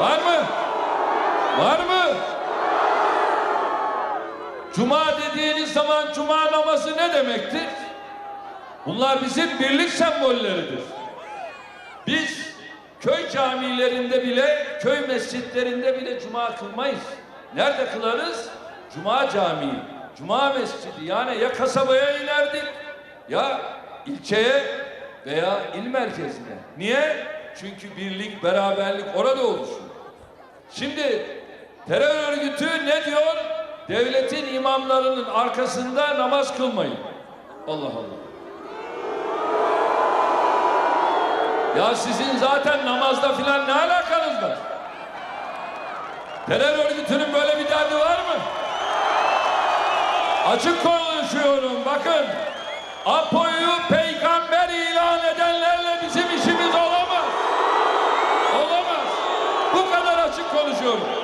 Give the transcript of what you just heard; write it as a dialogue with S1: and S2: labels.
S1: Var mı? Var mı? Cuma dediğiniz zaman cuma namazı ne demektir? Bunlar bizim birlik sembolleridir. Biz köy camilerinde bile, köy mescitlerinde bile cuma kılmayız. Nerede kılarız? Cuma camii, cuma mescidi. Yani ya kasabaya inerdik ya ilçeye veya il merkezine. Niye? Çünkü birlik, beraberlik orada oluşuyor. Şimdi terör örgütü ne diyor? Devletin imamlarının arkasında namaz kılmayın. Allah Allah. Ya sizin zaten namazda filan ne alakanız var? Terör örgütünün böyle bir derdi var mı? Açık konuşuyorum bakın. Apo'yu peygamber bizim